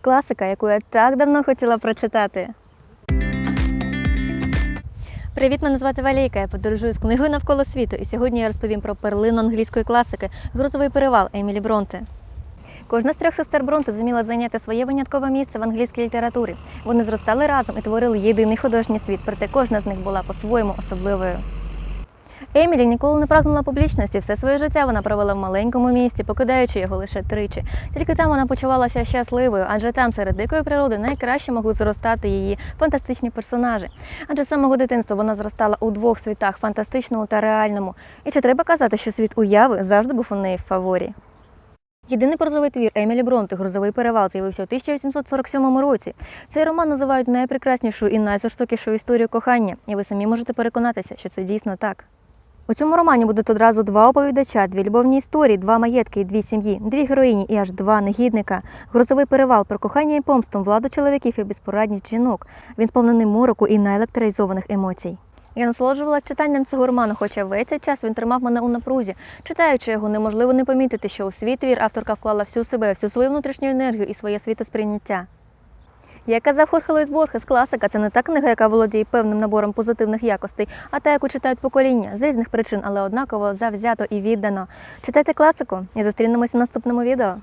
Класика, яку я так давно хотіла прочитати. Привіт, мене звати Валійка. Я подорожую з книгою навколо світу. І сьогодні я розповім про перлину англійської класики Грозовий перевал Емілі Бронте. Кожна з трьох сестер Бронте зуміла зайняти своє виняткове місце в англійській літературі. Вони зростали разом і творили єдиний художній світ, проте кожна з них була по-своєму особливою. Емілі ніколи не прагнула публічності. Все своє життя вона провела в маленькому місті, покидаючи його лише тричі. Тільки там вона почувалася щасливою, адже там серед дикої природи найкраще могли зростати її фантастичні персонажі. Адже з самого дитинства вона зростала у двох світах фантастичному та реальному. І чи треба казати, що світ уяви завжди був у неї в фаворі? Єдиний прозовий твір Емілі Бронте «Грозовий перевал» з'явився у 1847 році. Цей роман називають найпрекраснішою і найжорстокішою історією кохання, і ви самі можете переконатися, що це дійсно так. У цьому романі будуть одразу два оповідача, дві любовні історії, два маєтки і дві сім'ї, дві героїні і аж два негідника. Грозовий перевал про кохання і помсту, владу чоловіків і безпорадність жінок. Він сповнений мороку і наелектризованих емоцій. Я насолоджувалася читанням цього роману, хоча весь цей час він тримав мене у напрузі. Читаючи його, неможливо не помітити, що у свій твір авторка вклала всю себе, всю свою внутрішню енергію і своє світосприйняття. Як казав Хорхе Луїс Борхес, класика це не та книга, яка володіє певним набором позитивних якостей, а та, яку читають покоління з різних причин, але однаково завзято і віддано. Читайте класику і зустрінемося в наступному відео.